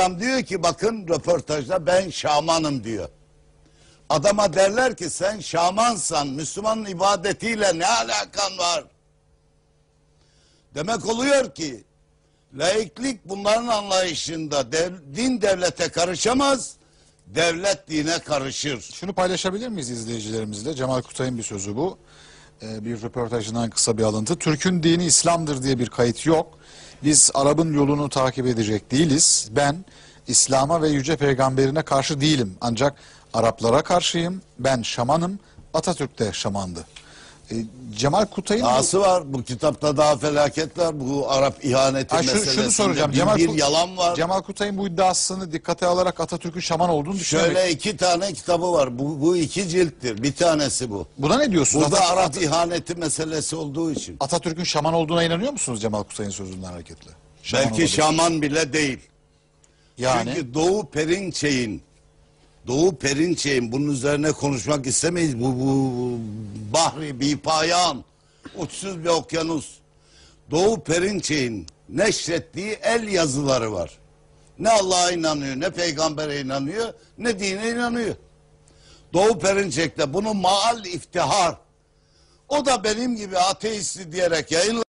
Adam diyor ki bakın röportajda ben şamanım diyor. Adama derler ki sen şamansan Müslümanın ibadetiyle ne alakan var? Demek oluyor ki laiklik bunların anlayışında dev- din devlete karışamaz, devlet dine karışır. Şunu paylaşabilir miyiz izleyicilerimizle? Cemal Kutay'ın bir sözü bu. Ee, bir röportajından kısa bir alıntı. Türk'ün dini İslam'dır diye bir kayıt yok. Biz Arap'ın yolunu takip edecek değiliz. Ben İslam'a ve yüce peygamberine karşı değilim. Ancak Araplara karşıyım. Ben şamanım. Atatürk de şamandı. Ee, Cemal Kutay'ın... Dahası var. Bu kitapta daha felaket var. Bu Arap ihaneti Ha, şu- meselesinde şunu soracağım. bin Cemal, bir Ku- yalan var. Cemal Kutay'ın bu iddiasını dikkate alarak Atatürk'ün şaman olduğunu düşünüyorum. Şöyle iki tane kitabı var. Bu, bu iki cilttir. Bir tanesi bu. Buna ne diyorsunuz? Burada Atatürk- Arap ihaneti meselesi olduğu için. Atatürk'ün şaman olduğuna inanıyor musunuz Cemal Kutay'ın sözünden hareketle? Şaman Belki olabilir. şaman bile değil. Yani Çünkü Doğu Perinçey'in Doğu Perinçey'in bunun üzerine konuşmak istemeyiz. Bu, bu bahri bir payan, uçsuz bir okyanus. Doğu Perinçey'in neşrettiği el yazıları var. Ne Allah'a inanıyor, ne peygambere inanıyor, ne dine inanıyor. Doğu Perinçek'te bunu maal iftihar. O da benim gibi ateisti diyerek yayınladı.